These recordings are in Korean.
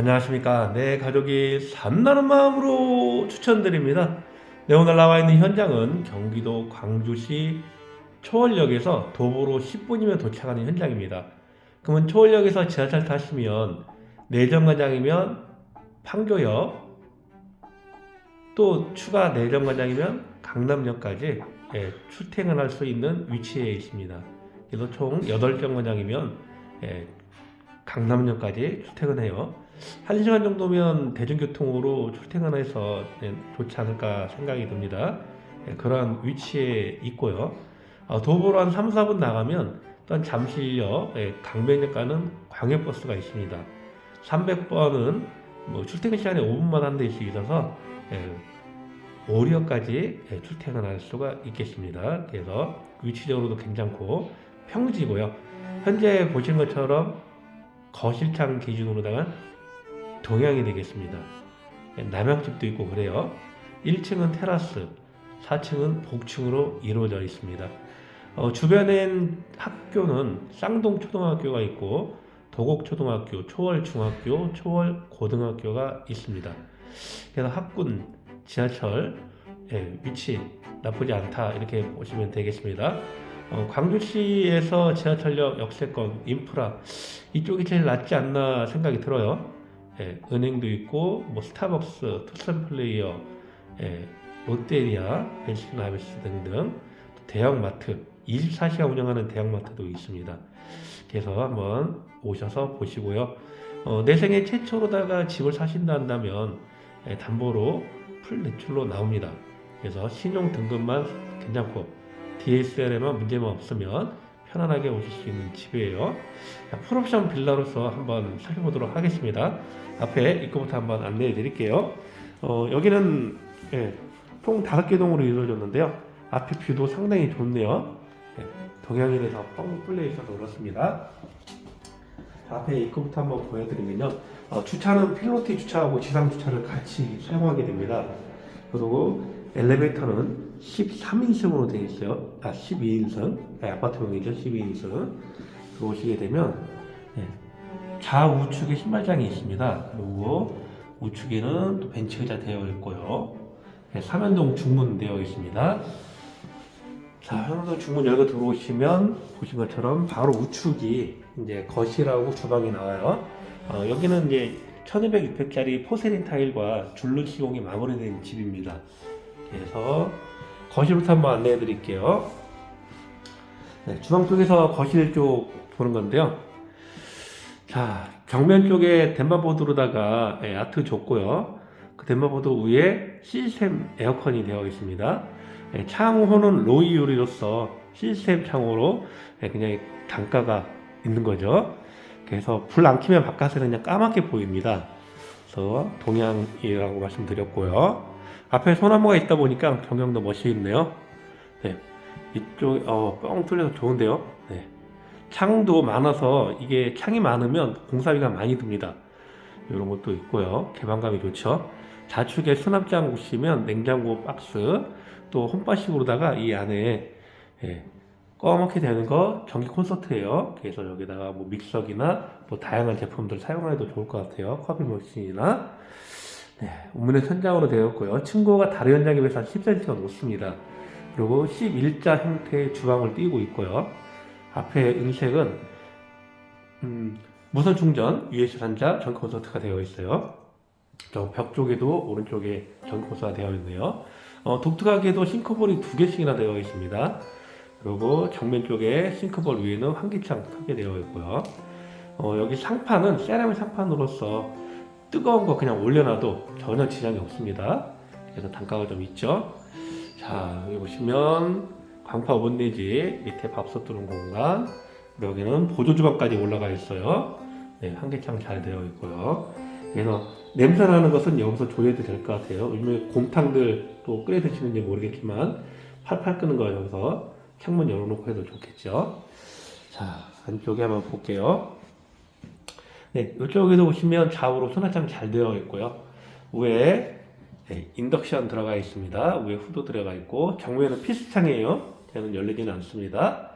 안녕하십니까. 내 가족이 산다는 마음으로 추천드립니다. 네, 오늘 나와 있는 현장은 경기도 광주시 초월역에서 도보로 10분이면 도착하는 현장입니다. 그러면 초월역에서 지하철 타시면 내정거장이면 판교역, 또 추가 내정거장이면 강남역까지 예, 출퇴근할 수 있는 위치에 있습니다. 그래서 총 8정거장이면 예, 강남역까지 출퇴근해요. 1시간 정도면 대중교통으로 출퇴근해서 예, 좋지 않을까 생각이 듭니다. 예, 그러한 위치에 있고요. 어, 도보로 한 3, 4분 나가면 또한 잠실역, 예, 강변역 가는 광역버스가 있습니다. 300번은 뭐 출퇴근 시간에 5분만 한 대씩 있어서 예, 오리역까지 예, 출퇴근할 수가 있겠습니다. 그래서 위치적으로도 괜찮고 평지고요. 현재 보시는 것처럼 거실창 기준으로다가 동향이 되겠습니다. 예, 남양집도 있고 그래요. 1층은 테라스, 4층은 복층으로 이루어져 있습니다. 어, 주변엔 학교는 쌍동 초등학교가 있고 도곡 초등학교, 초월 중학교, 초월 고등학교가 있습니다. 그래서 학군, 지하철 예, 위치 나쁘지 않다 이렇게 보시면 되겠습니다. 어, 광주시에서 지하철역 역세권 인프라 이쪽이 제일 낫지 않나 생각이 들어요. 예, 은행도 있고 뭐 스타벅스, 투썸플레이어, 예, 롯데리아, 벤시나베스 등등 대형마트 24시간 운영하는 대형마트도 있습니다. 그래서 한번 오셔서 보시고요. 어, 내 생애 최초로다가 집을 사신다 한다면 예, 담보로 풀 대출로 나옵니다. 그래서 신용 등급만 괜찮고 DSL에만 문제만 없으면 편안하게 오실 수 있는 집이에요. 자, 풀옵션 빌라로서 한번 살펴보도록 하겠습니다. 앞에 입구부터 한번 안내해 드릴게요. 어, 여기는 예, 총 다섯 개 동으로 이루어졌는데요. 앞에 뷰도 상당히 좋네요. 예, 동양인에서 뻥 뚫려 있어서 그렇습니다. 자, 앞에 입구부터 한번 보여드리면요. 어, 주차는 필로티 주차하고 지상 주차를 같이 사용하게 됩니다. 그리고 엘리베이터는 13인승으로 되어 있어요. 아, 12인승. 네, 아파트명이죠. 12인승. 들어오시게 되면 네, 좌우측에 신발장이 있습니다. 그리고 우측에는 또 벤치 의자 되어 있고요. 네, 삼연동 중문 되어 있습니다. 자, 삼연동 중문 열고 들어오시면 보신 것처럼 바로 우측이 이제 거실하고 주방이 나와요. 어, 여기는 이제 1200, 600짜리 포세린 타일과 줄눈 시공이 마무리된 집입니다. 그래서 거실부터 한번 안내해 드릴게요. 네, 주방 쪽에서 거실 쪽 보는 건데요. 자, 벽면 쪽에 덴마보드로다가 예, 아트 줬고요. 그 덴마보드 위에 시스템 에어컨이 되어 있습니다. 예, 창호는 로이 유리로서 시스템 창호로 예, 그냥 단가가 있는 거죠. 그래서 불 안 켜면 바깥에는 그냥 까맣게 보입니다. 그래서 동양이라고 말씀드렸고요. 앞에 소나무가 있다 보니까 경경도 멋이 있네요. 네. 이쪽, 어, 뻥 뚫려서 좋은데요. 네. 창도 많아서 이게 창이 많으면 공사비가 많이 듭니다. 이런 것도 있고요. 개방감이 좋죠. 좌측에 수납장 보시면 냉장고 박스, 또 홈바식으로다가 이 안에 예, 꺼멓게 되는 거 전기 콘서트예요. 그래서 여기다가 뭐 믹서기나 뭐 다양한 제품들 사용해도 좋을 것 같아요. 커피 머신이나 네, 우문의 천장으로 되어 있고요. 층고가 다른 현장에 비해서 한 10cm가 높습니다. 그리고 11자 형태의 주방을 띄고 있고요. 앞에 은색은 음, 무선 충전, USB 단자, 전기 콘서트가 되어 있어요. 저 벽 쪽에도 오른쪽에 전기 콘서트가 되어 있네요. 어, 독특하게도 싱크볼이 두 개씩이나 되어 있습니다. 그리고 정면 쪽에 싱크볼 위에는 환기창 크게 되어 있고요. 어, 여기 상판은 세라믹 상판으로서 뜨거운 거 그냥 올려놔도 전혀 지장이 없습니다. 그래서 단가가 좀 있죠. 자, 여기 보시면 광파 오븐내지 밑에 밥솥 두는 공간 여기는 보조 주방까지 올라가 있어요. 네, 한개창 잘 되어 있고요. 그래서 냄새 나는 것은 여기서 조여도 될 것 같아요. 요즘에 곰탕들 또 끓여 드시는지 모르겠지만 팔팔 끄는 거 여기서 창문 열어놓고 해도 좋겠죠. 자, 안쪽에 한번 볼게요. 네, 이쪽에도 보시면 좌우로 수납장 잘 되어 있고요. 위에 네, 인덕션 들어가 있습니다. 위에 후드 들어가 있고 정면은 피스창이에요. 얘는 열리지는 않습니다.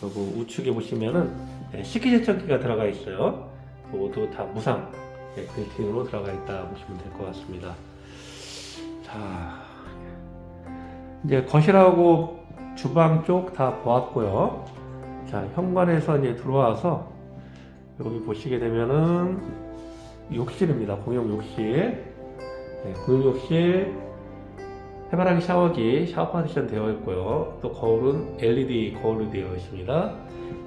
그리고 우측에 보시면은 네, 식기세척기가 들어가 있어요. 모두 다 무상 네, 빌트인으로 들어가 있다 보시면 될 것 같습니다. 자, 이제 거실하고 주방 쪽 다 보았고요. 자, 현관에서 이제 들어와서 여기 보시게 되면은 욕실입니다. 공용 욕실. 네, 공용 욕실 해바라기 샤워기, 샤워 파티션 되어 있고요. 또 거울은 LED 거울로 되어 있습니다.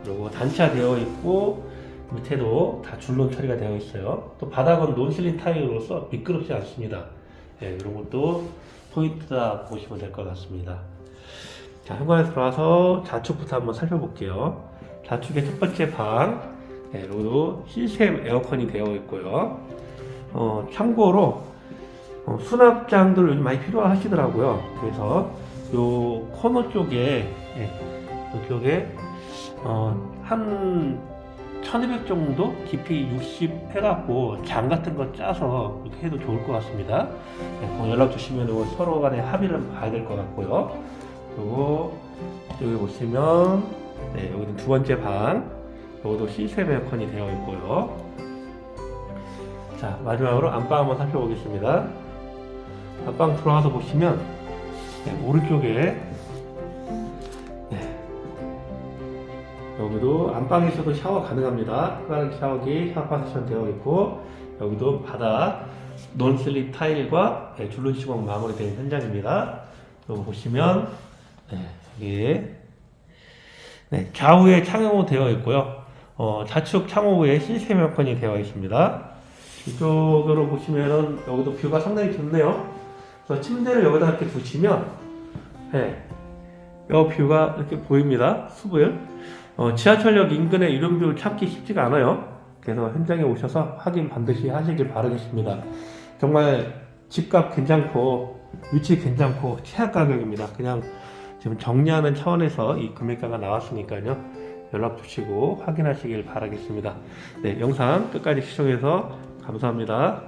그리고 단차 되어 있고 밑에도 다 줄눈 처리가 되어 있어요. 또 바닥은 논실린 타일로서 미끄럽지 않습니다. 네, 이런 것도 포인트다 보시면 될 것 같습니다. 자, 현관에 들어와서 좌측부터 한번 살펴볼게요. 좌측의 첫 번째 방, 네, 여기도 시스템 에어컨이 되어 있고요. 어, 참고로 어, 수납장들 요즘 많이 필요하시더라고요. 그래서 요 코너 쪽에 예, 이쪽에 어, 한 1200 정도 깊이 60 해갖고 장 같은 거 짜서 이렇게 해도 좋을 것 같습니다. 네, 그거 연락 주시면 서로 간에 합의를 봐야 될 것 같고요. 그리고 여기 보시면 네, 여기는 두 번째 방 여기도 시스템 에어컨이 되어 있고요. 자 마지막으로 안방 한번 살펴보겠습니다. 안방 들어와서 보시면 네, 오른쪽에 네, 여기도 안방에서도 샤워 가능합니다. 해바라기 샤워기, 샤워 파티션 되어 있고 여기도 바닥 논슬립 타일과 네, 줄눈 시공 마무리된 현장입니다. 여기 보시면 네, 여기 네, 좌우에 창호 되어 있고요. 어, 좌측 창호에 시스템 에어컨이 되어 있습니다. 이쪽으로 보시면은 여기도 뷰가 상당히 좋네요. 그래서 침대를 여기다 이렇게 두시면 네, 이 뷰가 이렇게 보입니다. 숲을 어, 지하철역 인근에 이런 뷰 찾기 쉽지가 않아요. 그래서 현장에 오셔서 확인 반드시 하시길 바라겠습니다. 정말 집값 괜찮고 위치 괜찮고 최악 가격입니다. 그냥 지금 정리하는 차원에서 이 금액가가 나왔으니까요. 연락 주시고 확인하시길 바라겠습니다. 네, 영상 끝까지 시청해서 감사합니다.